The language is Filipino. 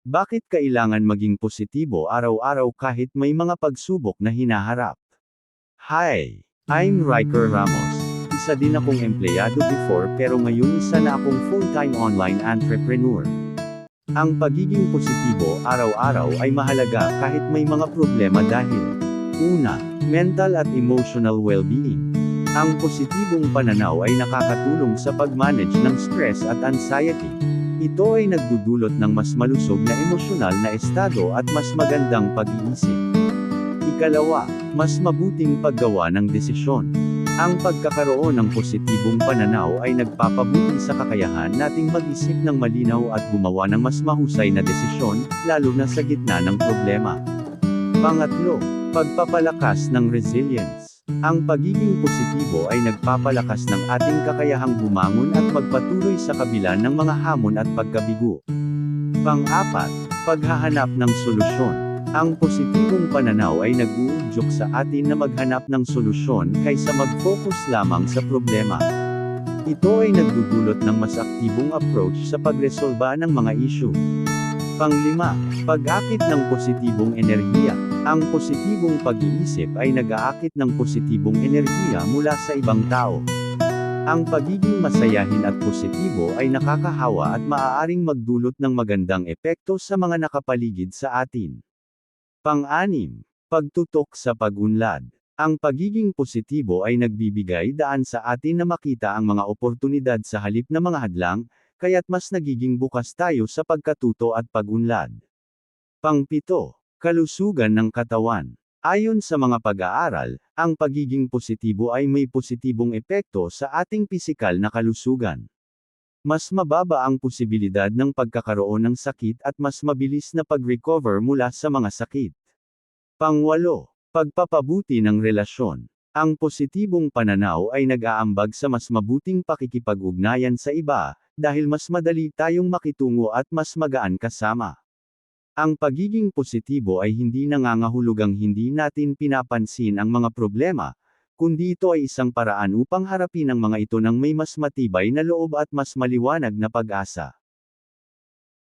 Bakit kailangan maging positibo araw-araw kahit may mga pagsubok na hinaharap? Hi! I'm Riker Ramos. Isa din akong empleyado before pero ngayon isa na akong full-time online entrepreneur. Ang pagiging positibo araw-araw ay mahalaga kahit may mga problema dahil Una, mental at emotional well-being. Ang positibong pananaw ay nakakatulong sa pag-manage ng stress at anxiety. Ito ay nagdudulot ng mas malusog na emosyonal na estado at mas magandang pag-iisip. Ikalawa, mas mabuting paggawa ng desisyon. Ang pagkakaroon ng positibong pananaw ay nagpapabuti sa kakayahan nating mag-isip ng malinaw at gumawa ng mas mahusay na desisyon, lalo na sa gitna ng problema. Pangatlo, pagpapalakas ng resilience. Ang pagiging positibo ay nagpapalakas ng ating kakayahang bumangon at magpatuloy sa kabila ng mga hamon at pagkabigo. Pang-apat, paghahanap ng solusyon. Ang positibong pananaw ay nag-uudyok sa atin na maghanap ng solusyon kaysa mag-focus lamang sa problema. Ito ay nagdudulot ng mas aktibong approach sa pagresolba ng mga issue. Panglima, pag-akit ng positibong enerhiya. Ang positibong pag-iisip ay nag-aakit ng positibong enerhiya mula sa ibang tao. Ang pagiging masayahin at positibo ay nakakahawa at maaaring magdulot ng magandang epekto sa mga nakapaligid sa atin. Pang-anim, pagtutok sa pag-unlad. Ang pagiging positibo ay nagbibigay daan sa atin na makita ang mga oportunidad sa halip na mga hadlang, kaya't mas nagiging bukas tayo sa pagkatuto at pag-unlad. Pangpito, kalusugan ng katawan. Ayon sa mga pag-aaral, ang pagiging positibo ay may positibong epekto sa ating pisikal na kalusugan. Mas mababa ang posibilidad ng pagkakaroon ng sakit at mas mabilis na pag-recover mula sa mga sakit. Pangwalo, pagpapabuti ng relasyon. Ang positibong pananaw ay nag-aambag sa mas mabuting pakikipag-ugnayan sa iba, dahil mas madali tayong makitungo at mas magaan kasama. Ang pagiging positibo ay hindi nangangahulugang hindi natin pinapansin ang mga problema, kundi ito ay isang paraan upang harapin ang mga ito ng may mas matibay na loob at mas maliwanag na pag-asa.